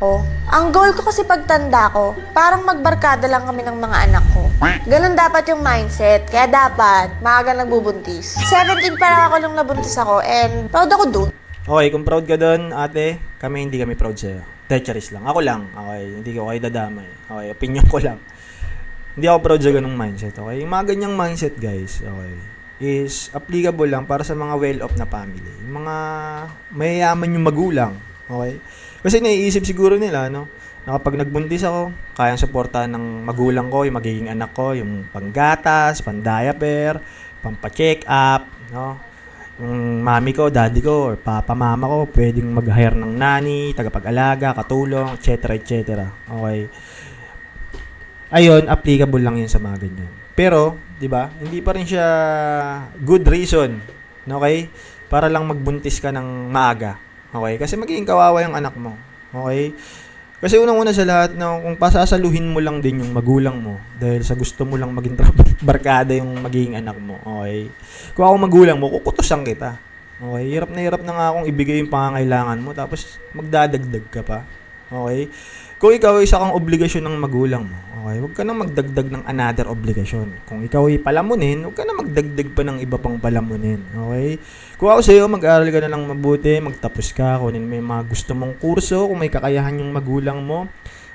Oh, ang goal ko kasi pagtanda ko, parang magbarkada lang kami ng mga anak ko. Ganun dapat yung mindset. Kaya dapat, maaga nagbubuntis. 17 pa lang ako nung nabuntis ako and proud ako dun. Okay, kung proud ka doon, ate, kami hindi kami proud sa'yo. Techaris lang. Ako lang. Okay, hindi ko kayo dadamay. Okay, opinion ko lang. Hindi ako proud sa ganung mindset. Okay, yung mga ganyang mindset, guys, okay, is applicable lang para sa mga well-off na family. Yung mga mayayaman yung magulang. Okay? Kasi naiisip siguro nila, no? Na kapag nagbuntis ako, kayang suportahan ng magulang ko, yung magiging anak ko, yung panggatas, pang-diaper, pampa-check up, no? Yung mami ko, daddy ko, or papa, mama ko, pwedeng mag-hire ng nani, tagapag-alaga, katulong, etc. etc. Okay. Ayun, applicable lang yun sa mga ganyan. Pero, di ba, hindi pa rin siya good reason, okay? Para lang magbuntis ka ng maaga. Okay? Kasi magiging kawawa yung anak mo. Okay? Kasi unang-una sa lahat, no, kung pasasaluhin mo lang din yung magulang mo dahil sa gusto mo lang maging barkada yung magiging anak mo. Okay? Kung ako magulang mo, kukutusan kita. Okay? Hirap na hirap na nga akong ibigay yung pangangailangan mo tapos magdadagdag ka pa. Okay? Kung ikaw ay isa kang obligasyon ng magulang mo, okay, huwag ka nang magdagdag ng another obligasyon. Kung ikaw ay palamunin, huwag ka nang magdagdag pa ng iba pang palamunin. Okay? Kung ako sa'yo, mag-aaral ka na lang mabuti, magtapos ka, kunin mo yung mga gusto mong kurso, kung may kakayahan yung magulang mo,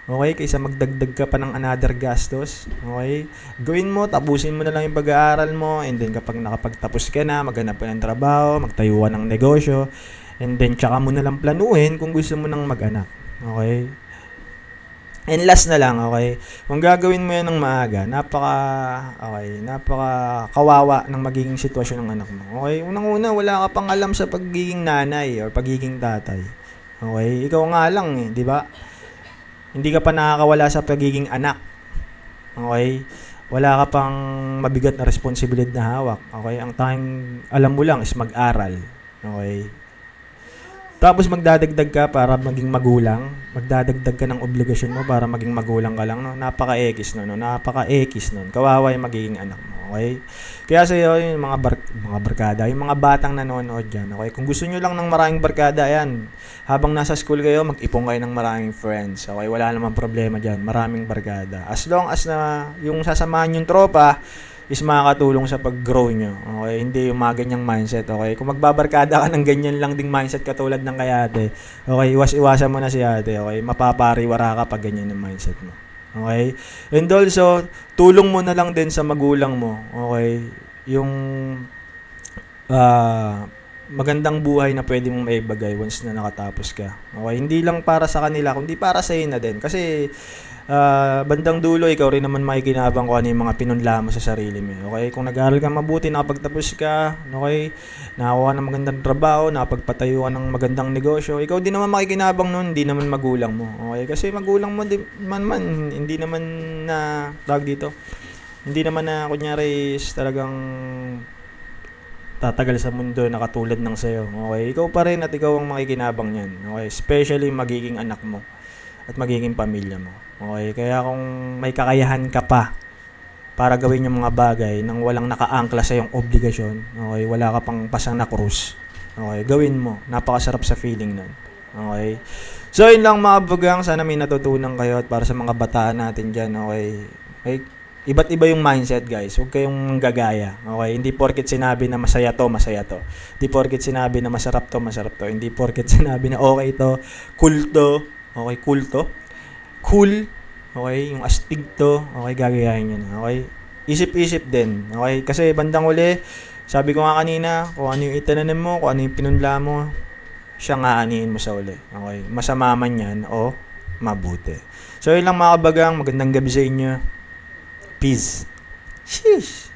okay, kaysa magdagdag ka pa ng another gastos, okay, gawin mo, tapusin mo na lang yung pag-aaral mo, and then kapag nakapagtapos ka na, maghanap ka ng trabaho, magtayo ng negosyo, and then tsaka mo na lang planuhin kung gusto mo nang mag-anak, okay, And last na lang, okay? Kung gagawin mo yan ng maaga, napaka, okay, napaka kawawa ng magiging sitwasyon ng anak mo. Okay? Unang-una, wala ka pang alam sa pagiging nanay or pagiging tatay. Okay? Ikaw nga lang eh, di ba? Hindi ka pa nakakawala sa pagiging anak. Okay? Wala ka pang mabigat na responsibilidad na hawak. Okay? Ang tanging alam mo lang is mag-aral. Okay? Tapos magdadagdag ka para maging magulang. Magdadagdag ka ng obligasyon mo para maging magulang ka lang. No? Napaka-ekis nun. No? Napaka-ekis nun. Kawawa yung magiging anak mo. Okay? Kaya sa iyo, yung mga, bar- mga barkada, yung mga batang nanonood dyan. Okay? Kung gusto nyo lang ng maraming barkada, yan. Habang nasa school kayo, mag-ipon kayo ng maraming friends. Okay? Wala namang problema dyan. Maraming barkada. As long as na yung sasamahan yung tropa, is makakatulong sa pag-grow nyo. Okay? Hindi yung mga ganyang mindset. Okay? Kung magbabarkada ka ng ganyan lang ding mindset katulad ng kay ate, okay, iwas-iwasan mo na si ate. Okay? Mapapariwara ka pag ganyan yung mindset mo. Okay? And also, tulong mo na lang din sa magulang mo. Okay? Yung ah magandang buhay na pwede mong maibagay once na nakatapos ka. Okay? Hindi lang para sa kanila, kundi para sa iyo na din. Kasi ah, bandang dulo, ikaw rin naman makikinabang kung ano yung mga pinunla mo sa sarili mo. Okay? Kung nag-aaral ka mabuti, nakapagtapos ka, okay? Nakakuha ng magandang trabaho, nakapagpatayo ka ng magandang negosyo, ikaw din naman makikinabang nun, hindi naman magulang mo. Okay? Kasi magulang mo, di, man man, hindi naman na, tawag dito, hindi naman na, kunyari, is talagang tatagal sa mundo na katulad ng sayo. Okay? Ikaw pa rin at ikaw ang makikinabang niyan. Okay? Especially magiging anak mo at magiging pamilya mo. Okay? Kaya kung may kakayahan ka pa para gawin yung mga bagay nang walang nakaangkla sa yung obligasyon, okay? Wala ka pang pasang na krus. Okay? Gawin mo. Napakasarap sa feeling nun. Okay? So, yun lang mga bugang. Sana may natutunan kayo at para sa mga bataan natin dyan, okay? Okay? Iba't iba yung mindset, guys. Huwag kayong gagaya. Okay? Hindi porket sinabi na masaya to, masaya to. Hindi porket sinabi na masarap to, masarap to. Hindi porket sinabi na okay to, cool to. Okay, cool to. Cool. Okay, yung astig to. Okay, gagayahin yun. Okay? Isip-isip din. Okay? Kasi bandang uli, sabi ko nga kanina, kung ano yung itananim mo, kung ano yung pinunla mo, siya nga anihin mo sa uli. Okay? Masama man yan o mabuti. So, yun lang mga kabagang. Magandang gabi sa inyo. peace. Sheesh.